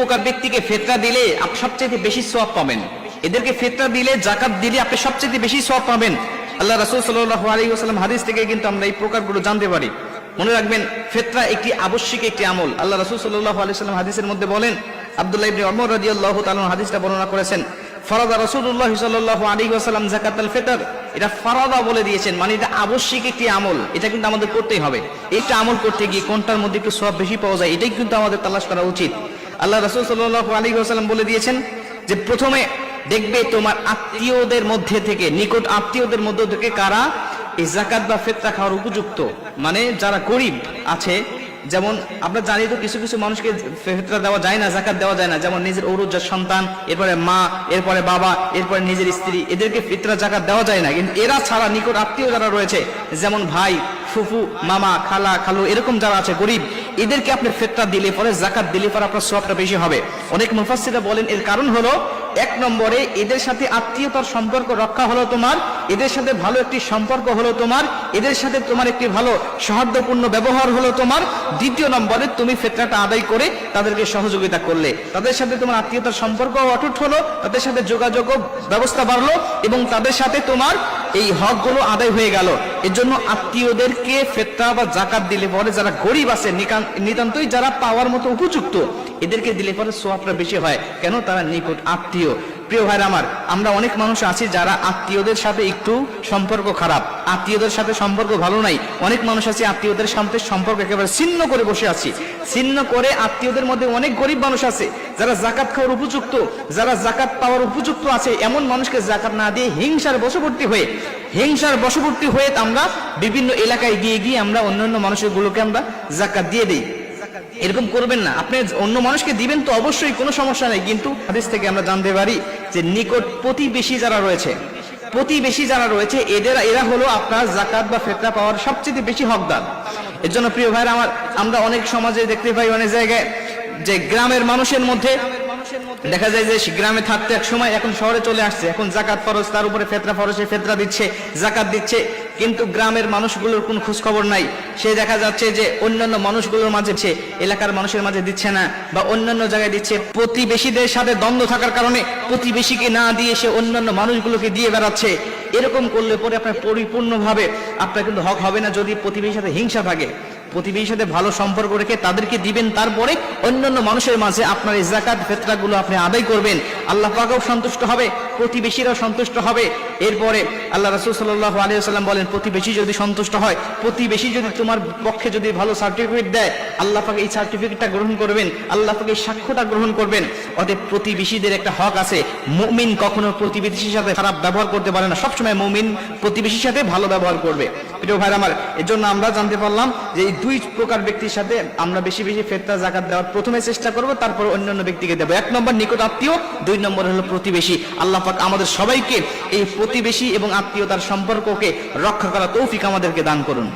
প্রকার ব্যক্তিকে ফেতরা দিলে আপনি সবচেয়ে বেশি সওয়াব পাবেন। এদেরকে ফেতরা দিলে জাকাত দিলে আপনি সবচেয়ে বেশি সওয়াব পাবেন। আল্লাহ রাসূল আলাইহি হাদিস থেকে কিন্তু আমরা এই প্রকারগুলো জানতে পারি। মনে রাখবেন, ফেতরা একটি আবশ্যিক একটি আমল। আল্লাহ রাসূল আলাইহি হাদিসের মধ্যে বলেন, আব্দুল্লাহ ইবনে ওমর রাদিয়াল্লাহু তাআলা হাদিসটা বর্ণনা করেছেন, ফরাদা রাসূলুল্লাহ সাল্লাল্লাহু আলাইহি ওয়াসাল্লাম যাকাতুল ফিতর। এটা ফরাদা বলে দিয়েছেন মানে এটা আবশ্যিক একটি আমল। এটা কিন্তু আমাদের করতেই হবে। এইটা আমল করতে গিয়ে কোনটার মধ্যে একটু সওয়াব বেশি পাওয়া যায়, এটাই কিন্তু আমাদের তালাশ করা উচিত। আল্লাহ রাসূল সাল্লাল্লাহু আলাইহি ওয়াসাল্লাম বলে দিয়েছেন যে প্রথমে দেখবে তোমার আত্মীয়দের মধ্যে থেকে, নিকট আত্মীয়দের মধ্য থেকে কারা এই জাকাত বা ফেতরা খাওয়ার উপযুক্ত? মানে যারা গরিব আছে, যেমন আমরা জানি তো কিছু কিছু মানুষকে ফেতরা দেওয়া যায় না জাকাত দেওয়া যায় না। যেমন নিজের ঔরজার সন্তান, এরপরে মা, এরপরে বাবা, এরপরে নিজের স্ত্রী, এদেরকে ফিতরা জাকাত দেওয়া যায় না। কিন্তু এরা ছাড়া নিকট আত্মীয় যারা রয়েছে, যেমন ভাই, ফুফু, মামা, খালা, খালু, এরকম যারা আছে, গরিব এদেরকে আপনি ফেতরা দিলে পরে জাকাত দিলে পরে আপনার সবটা বেশি হবে। অনেক মুফাসসিরা বলেন, এর কারণ হলো, এক নম্বরে এদের সাথে আত্মীয়তার সম্পর্ক রক্ষা হলো তোমার, এদের সাথে ভালো একটি সম্পর্ক হলো তোমার, এদের সাথে তোমার একটি ভালো সৌহার্দ্যপূর্ণ ব্যবহার হলো তোমার। দ্বিতীয় নম্বরে তুমি ফেতরাটা আদায় করে তাদেরকে সহযোগিতা করলে। তাদের সাথে তোমার আত্মীয়তার সম্পর্ক অটুট হলো, তাদের সাথে যোগাযোগ ব্যবস্থা বাড়লো এবং তাদের সাথে তোমার এই হকগুলো আদায় হয়ে গেল। এর জন্য আত্মীয়দেরকে ফেতরা বা জাকাত দিলে পরে যারা গরিব আছে নিতান্তই যারা পাওয়ার মতো উপযুক্ত, এদেরকে দিলে পরে সোয়াবটা বেশি হয়। কেন? তারা নিকট আত্মীয়। প্রিয় ভাইরা আমার, আমরা অনেক মানুষ আছি যারা আত্মীয়দের সাথে একটু সম্পর্ক খারাপ। আত্মীয়দের সাথে সম্পর্ক ভালো নাই। অনেক মানুষ আছে আত্মীয়দের সাথে সম্পর্ক একেবারে ছিন্ন করে বসে আছি। ছিন্ন করে আত্মীয়দের মধ্যে অনেক গরিব মানুষ আছে, যারা জাকাত খাওয়ার উপযুক্ত, যারা জাকাত পাওয়ার উপযুক্ত আছে, এমন মানুষকে জাকাত না দিয়ে হিংসার বশবর্তী হয়ে, হিংসার বশবর্তী হয়ে আমরা বিভিন্ন এলাকায় গিয়ে গিয়ে আমরা অন্যান্য মানুষের গুলোকে আমরা জাকাত দিয়ে দিই। এরকম করবেন না। আপনি অন্য মানুষকে দিবেন তো অবশ্যই কোনো সমস্যা নেই। কিন্তু হাদিস থেকে আমরা জানতে পারি যে নিকট প্রতিবেশী যারা রয়েছে প্রতিবেশী যারা রয়েছে এদের এরা হলো আপনার জাকাত বা ফেতনা পাওয়ার সবচেয়ে বেশি হকদার। এর জন্য প্রিয় ভাইরা আমার আমরা অনেক সমাজে দেখতে পাই অনেক জায়গায় যে গ্রামের মানুষের মধ্যে দেখা যায় যে গ্রামে থাকতে এক সময় এখন শহরে চলে আসছে, এখন জাকাত ফরজ, তার উপরে ফেতরা ফরজে ফেতরা দিচ্ছে, জাকাত দিচ্ছে, কিন্তু গ্রামের মানুষগুলোর কোনো খোঁজ খবর নাই। সে দেখা যাচ্ছে যে অন্যান্য মানুষগুলোর মাঝে সে এলাকার মানুষের মাঝে দিচ্ছে না, বা অন্যান্য জায়গায় দিচ্ছে। প্রতিবেশীদের সাথে দ্বন্দ্ব থাকার কারণে প্রতিবেশীকে না দিয়ে সে অন্যান্য মানুষগুলোকে দিয়ে বেড়াচ্ছে। এরকম করলে পরে আপনার পরিপূর্ণভাবে আপনার কিন্তু হক হবে না যদি প্রতিবেশীর সাথে হিংসা থাকে প্রতিবেশীর সাথে ভালো সম্পর্ক রেখে তাদেরকে দিবেন, তারপরে অন্যান্য মানুষের মাঝে আপনার এই জাকাত ফেতরাগুলো আপনি আদায় করবেন। আল্লাহ পাকেও সন্তুষ্ট হবে, প্রতিবেশীরাও সন্তুষ্ট হবে। এরপরে আল্লাহ রাসূল সাল্লাল্লাহু আলাইহি ওয়াসাল্লাম বলেন, প্রতিবেশী যদি সন্তুষ্ট হয়, প্রতিবেশী যদি তোমার পক্ষে যদি ভালো সার্টিফিকেট দেয়, আল্লাহ পাকে এই সার্টিফিকেটটা গ্রহণ করবেন, আল্লাহ পাকে এই সাক্ষ্যটা গ্রহণ করবেন। অতএব প্রতিবেশীদের একটা হক আছে, মুমিন কখনো প্রতিবেশীর সাথে খারাপ ব্যবহার করতে পারে না, সবসময় মুমিন প্রতিবেশীর সাথে ভালো ব্যবহার করবে। প্রিয় ভাই আমার, এর জন্য আমরা জানতে পারলাম যে এই দুই প্রকার ব্যক্তির সাথে আমরা বেশি বেশি ফেরতা জাকাত দেওয়ার প্রথমে চেষ্টা করব, তারপর অন্যান্য ব্যক্তিকে দেবো। এক নম্বর নিকট আত্মীয় নম্বর হলো প্রতিবেশী। আল্লাহ পাক আমাদের সবাইকে এই প্রতিবেশী এবং আত্মীয়তার সম্পর্ককে রক্ষা করা তৌফিক আমাদেরকে দান করুন।